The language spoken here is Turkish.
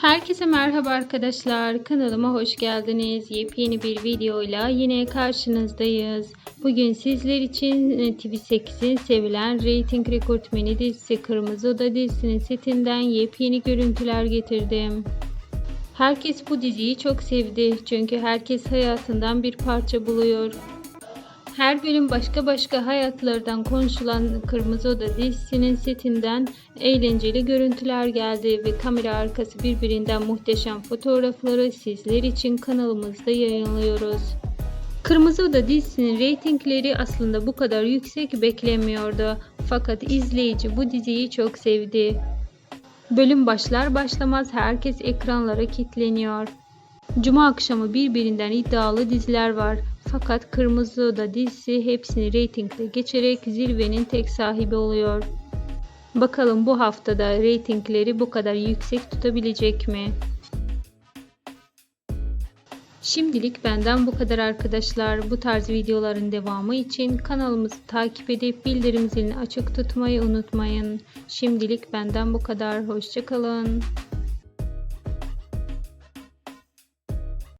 Herkese merhaba arkadaşlar. Kanalıma hoş geldiniz. Yepyeni bir videoyla yine karşınızdayız. Bugün sizler için e, TV8'in sevilen reyting rekortmeni dizisi Kırmızı Oda dizisinin setinden yepyeni görüntüler getirdim. Herkes bu diziyi çok sevdi. Çünkü herkes hayatından bir parça buluyor. Her bölüm başka başka hayatlardan konuşulan Kırmızı Oda dizisinin setinden eğlenceli görüntüler geldi ve kamera arkası birbirinden muhteşem fotoğrafları sizler için kanalımızda yayınlıyoruz. Kırmızı Oda dizisinin reytingleri aslında bu kadar yüksek beklemiyordu. Fakat izleyici bu diziyi çok sevdi. Bölüm başlar başlamaz herkes ekranlara kilitleniyor. Cuma akşamı birbirinden iddialı diziler var. Fakat Kırmızı Oda dizisi hepsini reytingde geçerek zirvenin tek sahibi oluyor. Bakalım bu haftada reytingleri bu kadar yüksek tutabilecek mi? Şimdilik benden bu kadar arkadaşlar. Bu tarz videoların devamı için kanalımızı takip edip bildirim zilini açık tutmayı unutmayın. Şimdilik benden bu kadar. Hoşçakalın.